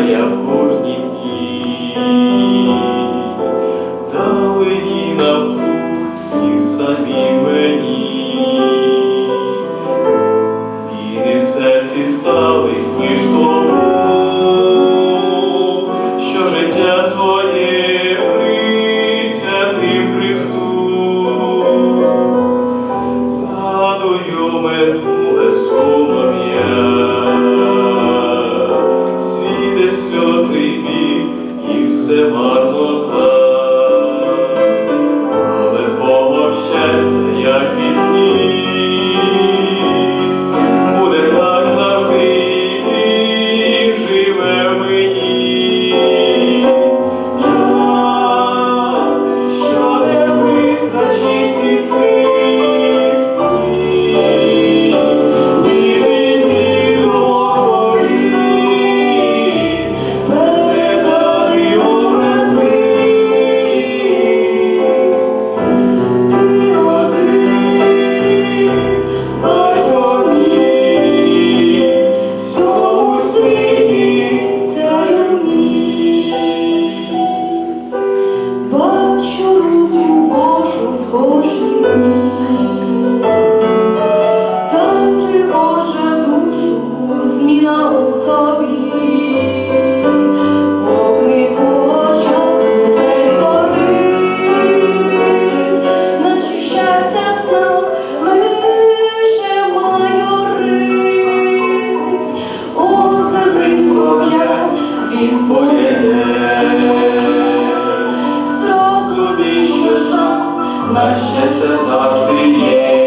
я в кожні дали її на кухні самі мені, зміни в серці стались лиш. Seva. Najświętsze za Twój.